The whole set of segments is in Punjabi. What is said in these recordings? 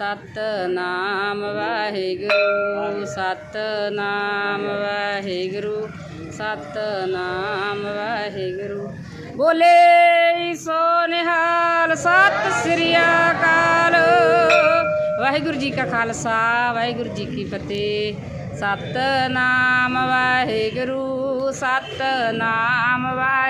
ਸਤਨਾਮ ਵਾਹਿਗੁਰੂ ਸਤਨਾਮ ਵਾਹਿਗੁਰੂ ਸਤਨਾਮ ਵਾਹਿਗੁਰੂ। ਬੋਲੇ ਸੋ ਨਿਹਾਲ, ਸਤਿ ਸ੍ਰੀ ਅਕਾਲ। ਵਾਹਿਗੁਰੂ ਜੀ ਕਾ ਖਾਲਸਾ, ਵਾਹਿਗੁਰੂ ਜੀ ਕੀ ਫਤਿਹ। ਸਤਨਾਮ ਵਾਹਿਗੁਰੂ ਸਤਨਾਮ ਵਾਹਿਗੁਰੂ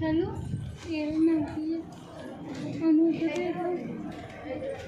ਹੈਲੋ ਇਹ ਮੈਂ ਕੀ ਹੈ ਅਨੂ ਦੇ